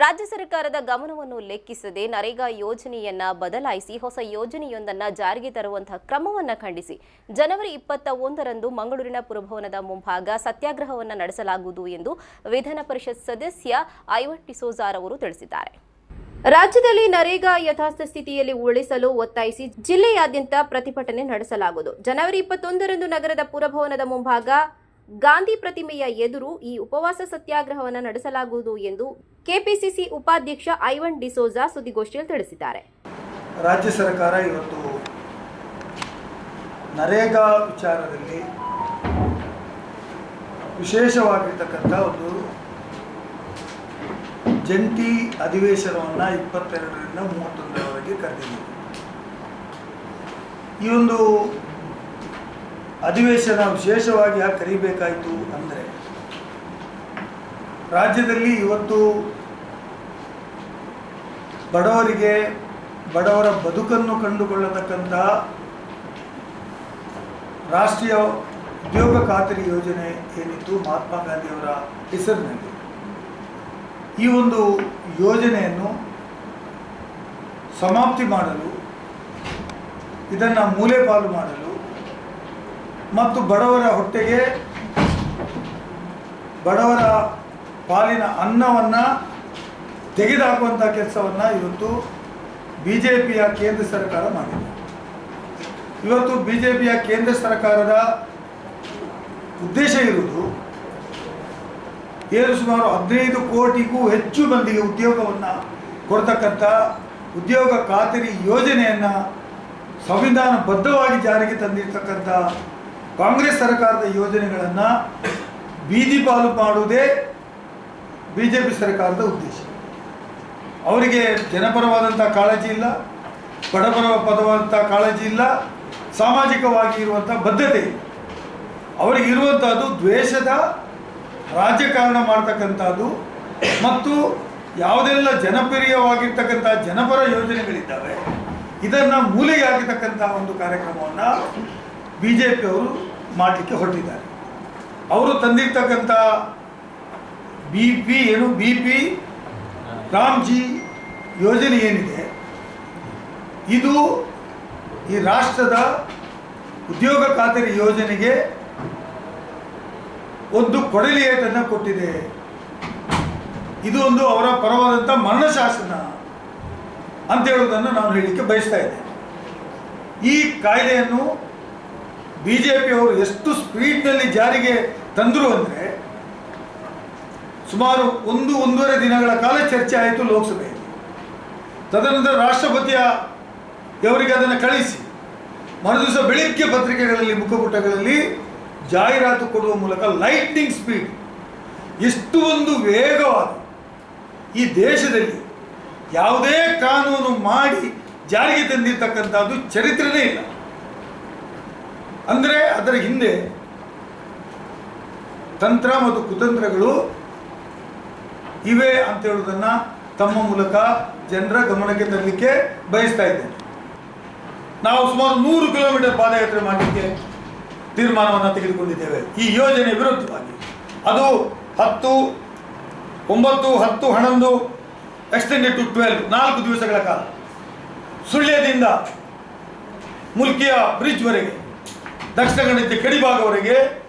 ರಾಜ್ಯ ಸರ್ಕಾರದ ಗಮನವನ್ನು ಲೆಕ್ಕಿಸದೆ ನರೇಗಾ ಯೋಜನೆಯನ್ನ ಬದಲಾಯಿಸಿ ಹೊಸ ಯೋಜನೆಯೊಂದನ್ನು ಜಾರಿಗೆ ತರುವಂತಹ ಕ್ರಮವನ್ನ ಖಂಡಿಸಿ. ಜನವರಿ ಇಪ್ಪತ್ತ ಒಂದರಂದು ಮಂಗಳೂರಿನ ಪುರಭವನದ ಮುಂಭಾಗ ಸತ್ಯಾಗ್ರಹವನ್ನ ನಡೆಸಲಾಗುವುದು ಎಂದು ವಿಧಾನ ಪರಿಷತ್ ಸದಸ್ಯ ಐವಟ್ ಡಿಸೋಜಾರ್ ಅವರು ತಿಳಿಸಿದ್ದಾರೆ. ರಾಜ್ಯದಲ್ಲಿ ನರೇಗಾ ಯಥಾಸ್ಥ ಸ್ಥಿತಿಯಲ್ಲಿ ಉಳಿಸಲು ಒತ್ತಾಯಿಸಿ ಜಿಲ್ಲೆಯಾದ್ಯಂತ ಪ್ರತಿಭಟನೆ ನಡೆಸಲಾಗುವುದು. ಜನವರಿ ಇಪ್ಪತ್ತೊಂದರಂದು ನಗರದ ಪುರಭವನದ ಮುಂಭಾಗ ಗಾಂಧಿ ಪ್ರತಿಮೆಯ ಎದುರು ಈ ಉಪವಾಸ ಸತ್ಯಾಗ್ರಹವನ್ನು ನಡೆಸಲಾಗುವುದು ಎಂದು ಕೆಪಿಸಿಸಿ ಉಪಾಧ್ಯಕ್ಷ ಐವನ್ ಡಿಸೋಜಾ ಸುದ್ದಿಗೋಷ್ಠಿಯಲ್ಲಿ ತಿಳಿಸಿದ್ದಾರೆ. ರಾಜ್ಯ ಸರ್ಕಾರ ಇವತ್ತು ನರೇಗಾ ವಿಚಾರದಲ್ಲಿ ವಿಶೇಷವಾಗಿರ್ತಕ್ಕಂಥ ಒಂದು ಜಂಟಿ ಅಧಿವೇಶನವನ್ನು ಇಪ್ಪತ್ತೆರಡರಿಂದ ಮೂವತ್ತೊಂದರವರೆಗೆ ಕರೆದಿದೆ ಈ ಒಂದು ಅಧಿವೇಶನ ವಿಶೇಷವಾಗಿ ಯಾಕೆ ಕರೀಬೇಕಾಯಿತು ಅಂದರೆ ರಾಜ್ಯದಲ್ಲಿ ಇವತ್ತು ಬಡವರಿಗೆ, ಬಡವರ ಬದುಕನ್ನು ಕಂಡುಕೊಳ್ಳತಕ್ಕಂಥ ರಾಷ್ಟ್ರೀಯ ಉದ್ಯೋಗ ಖಾತರಿ ಯೋಜನೆ ಏನಿತ್ತು ಮಹಾತ್ಮ ಗಾಂಧಿಯವರ ಹೆಸರಿನಲ್ಲಿ. ಈ ಒಂದು ಯೋಜನೆಯನ್ನು ಸಮಾಪ್ತಿ ಮಾಡಲು, ಇದನ್ನು ಮೂಲೆಪಾಲು ಮಾಡಲು ಮತ್ತು ಬಡವರ ಹೊಟ್ಟೆಗೆ ಬಡವರ ಪಾಲಿನ ಅನ್ನವನ್ನು ತೆಗೆದುಹಾಕುವಂಥ ಕೆಲಸವನ್ನು ಇವತ್ತು ಬಿ ಜೆ ಕೇಂದ್ರ ಸರ್ಕಾರ ಮಾಡಿದೆ. ಇವತ್ತು ಬಿ ಜೆ ಕೇಂದ್ರ ಸರ್ಕಾರದ ಉದ್ದೇಶ ಇರುವುದು ಏನು ಸುಮಾರು ಹದಿನೈದು ಕೋಟಿಗೂ ಹೆಚ್ಚು ಮಂದಿಗೆ ಉದ್ಯೋಗವನ್ನು ಕೊಡ್ತಕ್ಕಂಥ ಉದ್ಯೋಗ ಖಾತರಿ ಯೋಜನೆಯನ್ನು ಸಂವಿಧಾನಬದ್ಧವಾಗಿ ಜಾರಿಗೆ ತಂದಿರತಕ್ಕಂಥ ಕಾಂಗ್ರೆಸ್ ಸರ್ಕಾರದ ಯೋಜನೆಗಳನ್ನು ಬೀದಿ ಪಾಲು ಮಾಡುವುದೇ ಬಿ ಜೆ ಪಿ ಸರ್ಕಾರದ ಉದ್ದೇಶ. ಅವರಿಗೆ ಜನಪರವಾದಂಥ ಕಾಳಜಿ ಇಲ್ಲ ಬಡಪರ ಪದವಾದಂಥ ಕಾಳಜಿ ಇಲ್ಲ, ಸಾಮಾಜಿಕವಾಗಿ ಇರುವಂಥ ಬದ್ಧತೆ ಇಲ್ಲ. ಅವರಿಗಿರುವಂಥದ್ದು ದ್ವೇಷದ ರಾಜಕಾರಣ ಮಾಡ್ತಕ್ಕಂಥದ್ದು ಮತ್ತು ಯಾವುದೆಲ್ಲ ಜನಪ್ರಿಯವಾಗಿರ್ತಕ್ಕಂಥ ಜನಪರ ಯೋಜನೆಗಳಿದ್ದಾವೆ, ಇದನ್ನು ಮೂಲೆಗೆ ಒಂದು ಕಾರ್ಯಕ್ರಮವನ್ನು ಬಿ ಜೆ ಪಿಯವರು ಮಾಡಲಿಕ್ಕೆ ಹೊರಟಿದ್ದಾರೆ. ಅವರು ತಂದಿರ್ತಕ್ಕಂಥ ಬಿ ಪಿ ಏನು? ಬಿ ಪಿ ರಾಮ್ಜಿ ಯೋಜನೆ ಏನಿದೆ? ಇದು ಈ ರಾಷ್ಟ್ರದ ಉದ್ಯೋಗ ಖಾತರಿ ಯೋಜನೆಗೆ ಒಂದು ಕೊಡಲಿಯೇಟನ್ನು ಕೊಟ್ಟಿದೆ. ಇದು ಒಂದು ಅವರ ಪರವಾದಂಥ ಮರಣಶಾಸನ ಅಂತ ಹೇಳೋದನ್ನು ನಾನು ಹೇಳಲಿಕ್ಕೆ ಬಯಸ್ತಾ ಇದ್ದೇನೆ. ಈ ಕಾಯ್ದೆಯನ್ನು ಬಿ ಜೆ ಪಿಯವರು ಎಷ್ಟು ಸ್ಪೀಡ್ನಲ್ಲಿ ಜಾರಿಗೆ ತಂದರು ಅಂದರೆ ಸುಮಾರು ಒಂದು, ಒಂದೂವರೆ ದಿನಗಳ ಕಾಲ ಚರ್ಚೆ ಆಯಿತು ಲೋಕಸಭೆಯಲ್ಲಿ. ತದನಂತರ ರಾಷ್ಟ್ರಪತಿಯ ಅವರಿಗೆ ಅದನ್ನು ಕಳಿಸಿ. ಮರುದಿವಸ ಬೆಳಿಗ್ಗೆ ಪತ್ರಿಕೆಗಳಲ್ಲಿ, ಮುಖಪುಟಗಳಲ್ಲಿ ಜಾಹೀರಾತು ಕೊಡುವ ಮೂಲಕ ಲೈಟ್ನಿಂಗ್ ಸ್ಪೀಡ್ ಎಷ್ಟು ಒಂದು ವೇಗವಾದ ಈ ದೇಶದಲ್ಲಿ ಯಾವುದೇ ಕಾನೂನು ಮಾಡಿ ಜಾರಿಗೆ ತಂದಿರತಕ್ಕಂಥದ್ದು ಚರಿತ್ರೆನೇ ಇಲ್ಲ. ಅಂದರೆ ಅದರ ಹಿಂದೆ ತಂತ್ರ ಮತ್ತು ಕುತಂತ್ರಗಳು ಇವೆ ಅಂತ ಹೇಳುವುದನ್ನು ತಮ್ಮ ಮೂಲಕ ಜನರ ಗಮನಕ್ಕೆ ತರಲಿಕ್ಕೆ ಬಯಸ್ತಾ ಇದ್ದೇನೆ. ನಾವು ಸುಮಾರು ನೂರು ಕಿಲೋಮೀಟರ್ ಪಾದಯಾತ್ರೆ ಮಾಡಲಿಕ್ಕೆ ತೀರ್ಮಾನವನ್ನು ತೆಗೆದುಕೊಂಡಿದ್ದೇವೆ. ಈ ಯೋಜನೆ ವಿರುದ್ಧವಾಗಿ. ಅದು ಹತ್ತು, ಒಂಬತ್ತು, ಹತ್ತು, ಹನ್ನೊಂದು, ಎಕ್ಸ್ಟೆಂಡೆಡ್ ಟು ಟ್ವೆಲ್ವ್, ನಾಲ್ಕು ದಿವಸಗಳ ಕಾಲ. ಸುಳ್ಯದಿಂದ ಮುಲ್ಕಿಯ ಬ್ರಿಡ್ಜ್ವರೆಗೆ ದಕ್ಷಿಣ ಕನ್ನಡ ಕಡಿಭಾಗವರೆಗೆ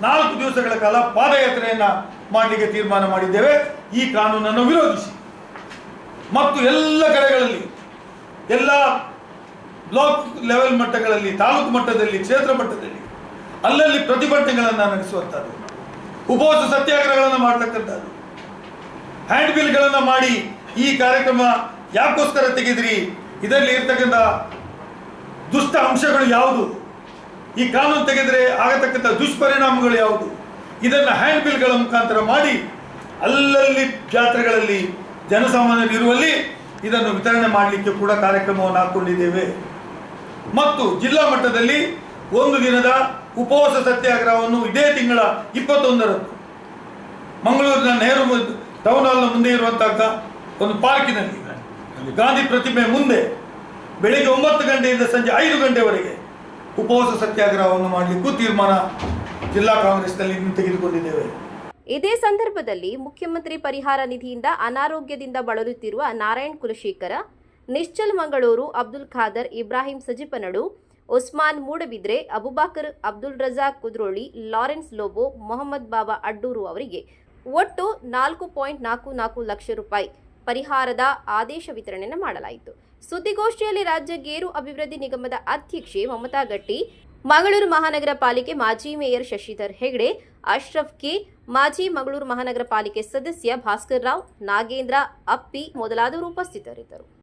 ನಾಲ್ಕು ದಿವಸಗಳ ಕಾಲ ಪಾದಯಾತ್ರೆಯನ್ನು ಮಾಡಲಿಕ್ಕೆ ತೀರ್ಮಾನ ಮಾಡಿದ್ದೇವೆ. ಈ ಕಾನೂನನ್ನು ವಿರೋಧಿಸಿ. ಮತ್ತು ಎಲ್ಲ ಕಡೆಗಳಲ್ಲಿ, ಎಲ್ಲ ಬ್ಲಾಕ್ ಲೆವೆಲ್ ಮಟ್ಟಗಳಲ್ಲಿ, ತಾಲೂಕು ಮಟ್ಟದಲ್ಲಿ, ಕ್ಷೇತ್ರ ಮಟ್ಟದಲ್ಲಿ, ಅಲ್ಲಲ್ಲಿ ಪ್ರತಿಭಟನೆಗಳನ್ನು ನಡೆಸುವಂಥದ್ದು ಉಪವಾಸ ಸತ್ಯಾಗ್ರಹಗಳನ್ನು ಮಾಡತಕ್ಕಂಥದ್ದು. ಹ್ಯಾಂಡ್ ಬಿಲ್ಗಳನ್ನು ಮಾಡಿ ಈ ಕಾರ್ಯಕ್ರಮ ಯಾಕೋಸ್ಕರ ತೆಗೆದ್ರಿ? ಇದರಲ್ಲಿ ಇರ್ತಕ್ಕಂಥ ದುಷ್ಟ ಅಂಶಗಳು ಯಾವುದು? ಈ ಕಾನೂನು ತೆಗೆದರೆ ಆಗತಕ್ಕಂಥ ದುಷ್ಪರಿಣಾಮಗಳು ಯಾವುದು? ಇದನ್ನು ಹ್ಯಾಂಡ್ ಬಿಲ್ಗಳ ಮುಖಾಂತರ ಮಾಡಿ ಅಲ್ಲಲ್ಲಿ ಜಾತ್ರೆಗಳಲ್ಲಿ ಜನಸಾಮಾನ್ಯರಿರುವಲ್ಲಿ ಇದನ್ನು ವಿತರಣೆ ಮಾಡಲಿಕ್ಕೆ ಕೂಡ ಕಾರ್ಯಕ್ರಮವನ್ನು ಹಾಕ್ಕೊಂಡಿದ್ದೇವೆ ಮತ್ತು ಜಿಲ್ಲಾ ಮಟ್ಟದಲ್ಲಿ ಒಂದು ದಿನದ ಉಪವಾಸ ಸತ್ಯಾಗ್ರಹವನ್ನು ಇದೇ ತಿಂಗಳ ಇಪ್ಪತ್ತೊಂದರಂದು ಮಂಗಳೂರಿನ ನೆಹರು ಟೌನ್ ಹಾಲ್ನ ಮುಂದೆ ಇರುವಂತಹ ಒಂದು ಪಾರ್ಕಿನಲ್ಲಿ ಗಾಂಧಿ ಪ್ರತಿಮೆ ಮುಂದೆ ಬೆಳಿಗ್ಗೆ ಒಂಬತ್ತು ಗಂಟೆಯಿಂದ ಸಂಜೆ ಐದು ಗಂಟೆವರೆಗೆ ಉಪವಾಸ ಸತ್ಯಾಗ್ರಹವನ್ನು ಮಾಡಲಿಕ್ಕೂ ತೀರ್ಮಾನ ಜಿಲ್ಲಾ ಕಾಂಗ್ರೆಸ್ನಲ್ಲಿ ತೆಗೆದುಕೊಂಡಿದ್ದೇವೆ. ಇದೇ ಸಂದರ್ಭದಲ್ಲಿ ಮುಖ್ಯಮಂತ್ರಿ ಪರಿಹಾರ ನಿಧಿಯಿಂದ ಅನಾರೋಗ್ಯದಿಂದ ಬಳಲುತ್ತಿರುವ ನಾರಾಯಣ್ ಕುಲಶೇಖರ, ನಿಶ್ಚಲ್ ಮಂಗಳೂರು ಅಬ್ದುಲ್ ಖಾದರ್, ಇಬ್ರಾಹಿಂ ಸಜಿಪನಡು, ಉಸ್ಮಾನ್ ಮೂಡಬಿದ್ರೆ, ಅಬುಬಾಕರ್, ಅಬ್ದುಲ್ ರಜಾಕ್ ಕುದ್ರೋಳಿ, ಲಾರೆನ್ಸ್ ಲೋಬೋ, ಮೊಹಮ್ಮದ್ ಬಾಬಾ ಅಡ್ಡೂರು ಅವರಿಗೆ ಒಟ್ಟು ನಾಲ್ಕು ಪಾಯಿಂಟ್ ನಾಲ್ಕು ನಾಲ್ಕು ಲಕ್ಷ ರೂಪಾಯಿ ಪರಿಹಾರದ ಆದೇಶ ವಿತರಣೆಯನ್ನು ಮಾಡಲಾಯಿತು. ಸುದ್ದಿಗೋಷ್ಠಿಯಲ್ಲಿ ರಾಜ್ಯ ಗೇರು ಅಭಿವೃದ್ಧಿ ನಿಗಮದ ಅಧ್ಯಕ್ಷೆ ಮಮತಾ ಗಟ್ಟಿ, ಮಂಗಳೂರು ಮಹಾನಗರ ಪಾಲಿಕೆ ಮಾಜಿ ಮೇಯರ್ ಶಶಿಧರ್ ಹೆಗ್ಡೆ, ಅಶ್ರಫ್ ಕೆ, ಮಾಜಿ ಮಂಗಳೂರು ಮಹಾನಗರ ಪಾಲಿಕೆ ಸದಸ್ಯ ಭಾಸ್ಕರ್ ರಾವ್, ನಾಗೇಂದ್ರ ಅಪ್ಪಿ ಮೊದಲಾದವರು ಉಪಸ್ಥಿತರಿದ್ದರು.